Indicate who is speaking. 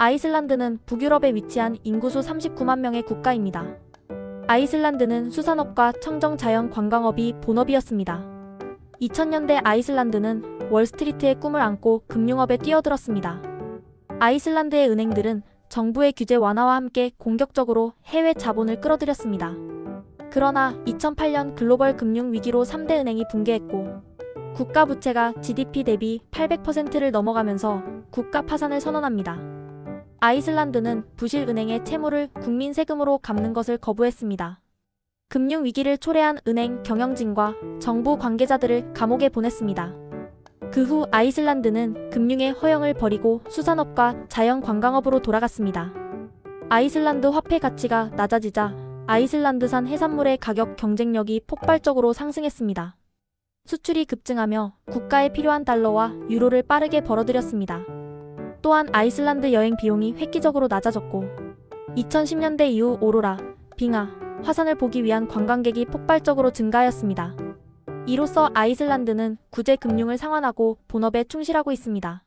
Speaker 1: 아이슬란드는 북유럽에 위치한 인구수 39만 명의 국가입니다. 아이슬란드는 수산업과 청정 자연 관광업이 본업이었습니다. 2000년대 아이슬란드는 월스트리트의 꿈을 안고 금융업에 뛰어들었습니다. 아이슬란드의 은행들은 정부의 규제 완화와 함께 공격적으로 해외 자본을 끌어들였습니다. 그러나 2008년 글로벌 금융 위기로 3대 은행이 붕괴했고 국가 부채가 GDP 대비 800%를 넘어가면서 국가 파산을 선언합니다. 아이슬란드는 부실 은행의 채무를 국민 세금으로 갚는 것을 거부했습니다. 금융 위기를 초래한 은행 경영진과 정부 관계자들을 감옥에 보냈습니다. 그 후 아이슬란드는 금융의 허영을 버리고 수산업과 자연 관광업으로 돌아갔습니다. 아이슬란드 화폐 가치가 낮아지자 아이슬란드산 해산물의 가격 경쟁력이 폭발적으로 상승했습니다. 수출이 급증하며 국가에 필요한 달러와 유로를 빠르게 벌어들였습니다. 또한 아이슬란드 여행 비용이 획기적으로 낮아졌고 2010년대 이후 오로라, 빙하, 화산을 보기 위한 관광객이 폭발적으로 증가하였습니다. 이로써 아이슬란드는 구제 금융을 상환하고 본업에 충실하고 있습니다.